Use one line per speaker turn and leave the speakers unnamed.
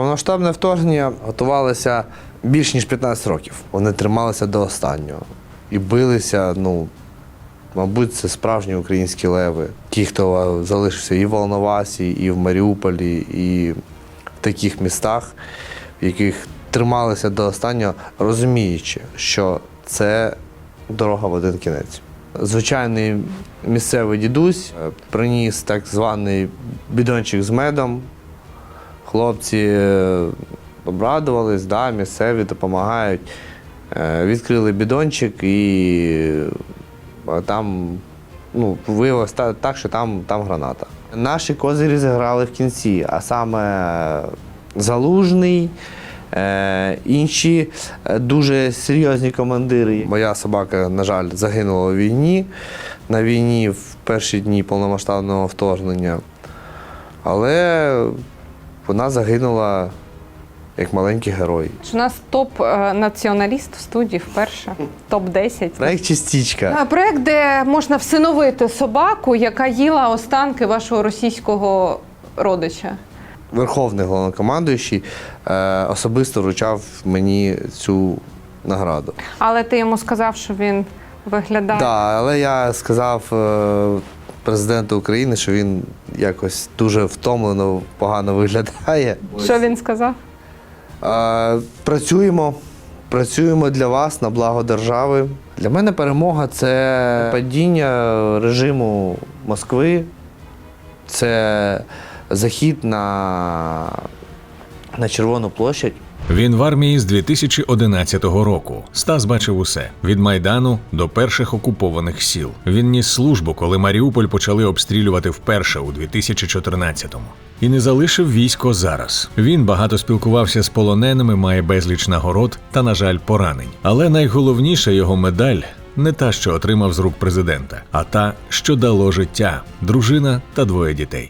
Повноштабне вторгнення готувалося більш ніж 15 років. Вони трималися до останнього і билися. Ну, мабуть, це справжні українські леви. Ті, хто залишився і в Волновасі, і в Маріуполі, і в таких містах, в яких трималися до останнього, розуміючи, що це дорога в один кінець. Звичайний місцевий дідусь е, приніс так званий бідончик з медом. Хлопці е, обрадувались, да, місцеві допомагають. Е, Відкрили бідончик і е, там ну, виявилось так, що там, там граната. Наші козирі зіграли в кінці, а саме Залужний, інші дуже серйозні командири. Моя собака, на жаль, загинула у війні. На війні в перші дні повномасштабного вторгнення. Але вона загинула як маленький герой.
У нас топ е, націоналіст в студії вперше. Топ 10
Проект частічка.
Проект, де можна всиновити собаку, яка їла останки вашого російського родича.
Верховний головнокомандуючий е, особисто вручав мені цю награду.
Але ти йому сказав, що він виглядає.
Так, але я сказав е, президенту України, що він якось дуже втомлено, погано виглядає.
Що він сказав?
Е, Працюємо, працюємо для вас на благо держави. Для мене перемога це падіння режиму Москви, це захід на, на Червону площадь.
Він в армії з 2011 року. Стас бачив усе від майдану до перших окупованих сіл. Він ніс службу, коли Маріуполь почали обстрілювати вперше у 2014-му. І не залишив військо зараз. Він багато спілкувався з полоненими, має безліч нагород та, на жаль, поранень. Але найголовніша його медаль не та, що отримав з рук президента, а та, що дало життя, дружина та двоє дітей.